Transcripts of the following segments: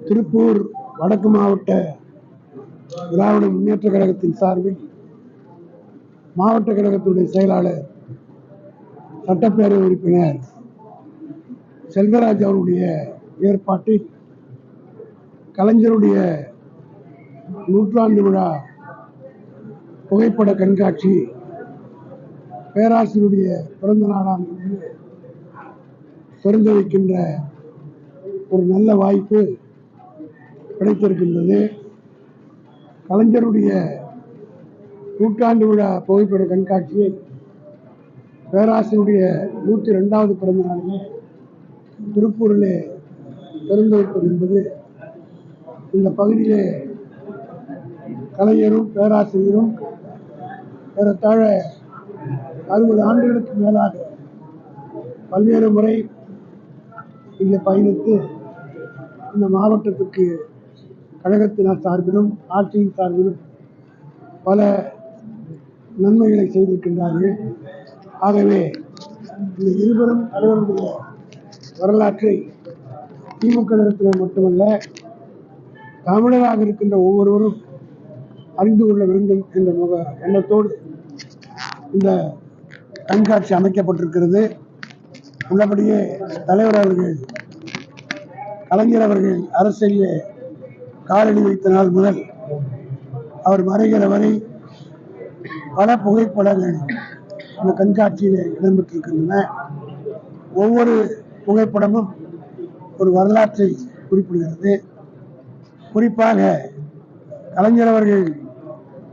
திருப்பூர் வடக்கு மாவட்ட திராவிட முன்னேற்ற கழகத்தின் சார்பில் மாவட்ட கழகத்துடைய செயலாளர் சட்டப்பேரவை உறுப்பினர் செல்வராஜ் அவருடைய ஏற்பாட்டில் கலைஞருடைய நூற்றாண்டு விழா புகைப்பட கண்காட்சி பேராசிரியருடைய பிறந்த நாளாம் இன்று திறந்து வைக்கின்ற ஒரு நல்ல வாய்ப்பு கிடைத்திருக்கின்றது. கலைஞருடைய நூற்றாண்டு விழா புகைப்பட கண்காட்சியை பேராசிரியருடைய நூற்றி ரெண்டாவது பிறந்த நாளிலே திருப்பூரிலே திறந்து வைப்பது என்பது இந்த பகுதியிலே கலைஞரும் பேராசிரியரும் ஏறத்தாழ அறுபது ஆண்டுகளுக்கு மேலாக பல்வேறு முறை இங்கே பயணித்து இந்த மாவட்டத்துக்கு கழகத்தினர் சார்பிலும் ஆட்சியின் சார்பிலும் பல நன்மைகளை செய்திருக்கின்றார்கள். ஆகவே இந்த இருவரும் தலைவருடைய வரலாற்றை திமுக இடத்திலே மட்டுமல்ல தமிழராக இருக்கின்ற ஒவ்வொருவரும் அறிந்து கொள்ள வேண்டும் என்ற முக எண்ணத்தோடு இந்த கண்காட்சி அமைக்கப்பட்டிருக்கிறது. உள்ளபடியே தலைவர் அவர்கள் கலைஞர் அவர்கள் அரசியலிலே காலடி வைத்த நாள் முதல் அவர் மறைகிற வரை பல புகைப்படங்கள் இந்த கண்காட்சியில் இடம்பெற்றிருக்கின்றன. ஒவ்வொரு புகைப்படமும் ஒரு வரலாற்றை குறிப்பிடுகிறது. குறிப்பாக கலைஞர் அவர்கள்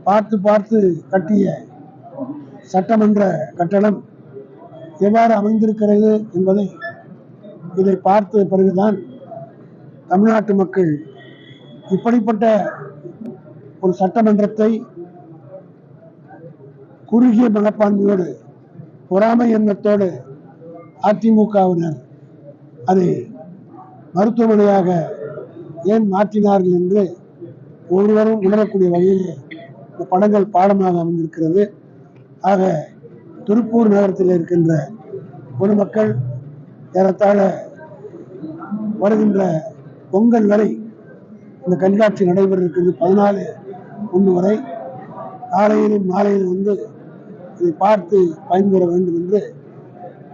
பார்த்து பார்த்து கட்டிய சட்டமன்ற கட்டடம் எவ்வாறு அமைந்திருக்கிறது என்பதை இதை பார்த்த பிறகுதான் தமிழ்நாட்டு மக்கள் இப்படிப்பட்ட ஒரு சட்டமன்றத்தை குறுகிய மனப்பான்மையோடு பொறாமை எண்ணத்தோடு அதிமுகவினர் அதை மருத்துவமனையாக ஏன் மாற்றினார்கள் என்று ஒருவரும் உணரக்கூடிய வகையில் இந்த படங்கள் பாடமாக அமைந்திருக்கிறது. ஆக திருப்பூர் நகரத்தில் இருக்கின்ற பொதுமக்கள் ஏறத்தாழ வருகின்ற பொங்கல் வரை இந்த கண்காட்சி நடைபெற இருக்கிறது பதினாலு ஒன்று வரை. காலையிலும் மாலையிலும் வந்து இதை பார்த்து பயன்பெற வேண்டும் என்று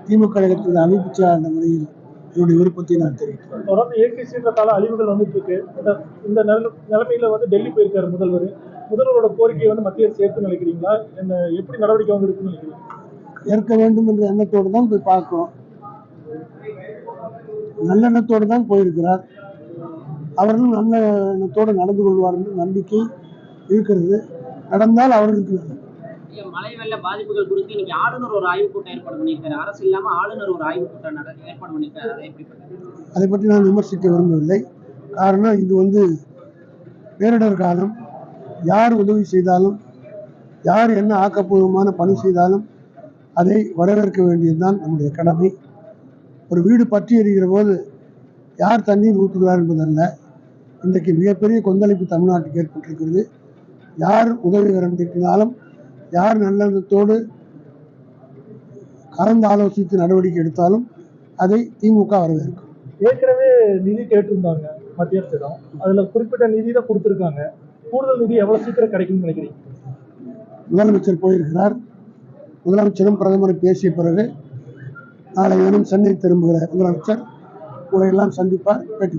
திமுக கழகத்தின் அமைப்பு செயலாளர் முறையில் என்னுடைய விருப்பத்தை நான் தெரிவிக்கிறேன். தொடர்ந்து இயற்கை சீற்றத்தால அழிவுகள் வந்துட்டு இருக்கு இந்த- இந்த நில- நிலைமையில வந்து டெல்லி போயிருக்காரு முதல்வர். முதல்வரோட கோரிக்கையை வந்து மத்திய அரசு ஏற்று நினைக்கிறீங்களா என்ன எப்படி நடவடிக்கை வந்து இருக்குன்னு நினைக்கிறீங்க? ஏற்க வேண்டும் என்ற எண்ணத்தோடு தான் போய் பார்க்கிறோம். நல்லெண்ணத்தோடு தான் போயிருக்கிறார். அவர்களும் நல்ல எண்ணத்தோடு நடந்து கொள்வார் என்று நம்பிக்கை இருக்கிறது. நடந்தால் அவர்களுக்கு மழை வெள்ள பாதிப்புகள் குறித்து இன்னைக்கு ஆளுநர் ஒரு ஆய்வுக் கூட்டம் ஏற்பாடு பண்ணியிருக்காரு. அரசு இல்லாம ஆளுநர் ஒரு ஆய்வுக் கூட்டம் ஏற்பாடு பண்ணியிருக்காரு. அதை பற்றி நான் விமர்சிக்க விரும்பவில்லை. காரணம் இது வந்து பேரிடர் காலம். யார் உதவி செய்தாலும் யார் என்ன ஆக்கப்பூர்வமான பணி செய்தாலும் அதை வரவேற்க வேண்டியதுதான் நம்முடைய கடமை. ஒரு வீடு பற்றி எரிகிற போது யார் தண்ணீர் ஊற்றுகிறார் என்பதல்ல. இன்றைக்கு மிகப்பெரிய கொந்தளிப்பு தமிழ்நாட்டுக்கு ஏற்பட்டிருக்கிறது. யார் உதவி திட்டினாலும் யார் நல்லெண்ணத்தோடு கலந்து ஆலோசித்து நடவடிக்கை எடுத்தாலும் அதை திமுக வரவேற்கும். ஏற்கனவே நிதி கேட்டிருந்தாங்க மத்திய அரசிடம். அதுல குறிப்பிட்ட நிதி தான் கொடுத்துருக்காங்க. கூடுதல் நிதி எவ்வளவு சீக்கிரம் கிடைக்கும்னு நினைக்கிறீங்க? முதலமைச்சர் போயிருக்கிறார். முதலமைச்சரும் பிரதமரும் பேசிய பிறகு நாளை தினம் சென்னை திரும்புகிற முதலமைச்சர் உங்களை எல்லாம் சந்திப்பார் பேட்டி